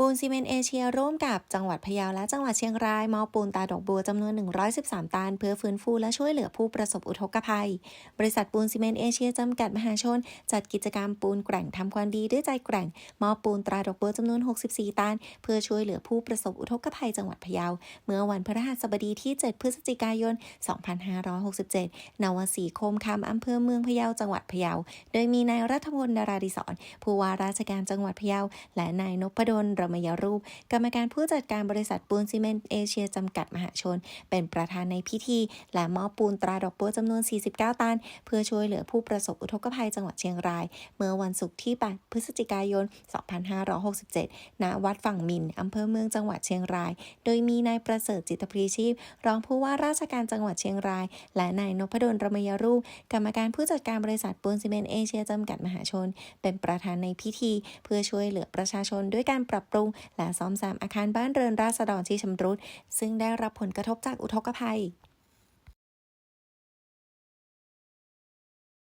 ปูนซีเมนเอเชียร่วมกับจังหวัดพะเยาและจังหวัดเชียงรายมอบปูนตาดอกบัวจำนวน 113 ตัน เพื่อฟื้นฟูและช่วยเหลือผู้ประสบอุทกภัย บริษัทปูนซีเมนเอเชียจำกัดมหาชน จัดกิจกรรมปูนแกร่งทำความดีด้วยใจแกร่งมอบปูนตาดอกบัวจำนวน 64 ตัน เพื่อช่วยเหลือผู้ประสบอุทกภัยจังหวัดพะเยา เมื่อวันพฤหัสบดีที่ 7 พฤศจิกายน 2567นวสีโคมคำอำเภอเมืองพะเยาจังหวัดพะเยา โดยมีนายรัฐพลดาราดิศรผู้ว่าราชการจังหวัดพะเยาและนายนพดลรมยรูป กรรมการผู้จัดการบริษัทปูนซีเมนต์เอเชียจำกัดมหาชน เป็นประธานในพิธี และมอบปูนตราดอกบัวจำนวน 49 ตัน เพื่อช่วยเหลือผู้ประสบอุทกภัยจังหวัดเชียงราย เมื่อวันศุกร์ที่ 8 พฤศจิกายน 2567 ณ วัดฝั่งมินอำเภอเมืองจังหวัดเชียงราย โดยมีนายประเสริฐจิตพรีชีพ รองผู้ว่าราชการจังหวัดเชียงราย และนายนพดลรมยรูป กรรมการผู้จัดการบริษัทปูนซีเมนต์เอเชียจำกัดมหาชน เป็นประธานในพิธี เพื่อช่วยเหลือประชาชนด้วยการปรับปรรุง และซ่อมแซมอาคารบ้านเรือนราษฎรที่ชำรุด ซึ่งได้รับผลกระทบจากอุทกภัย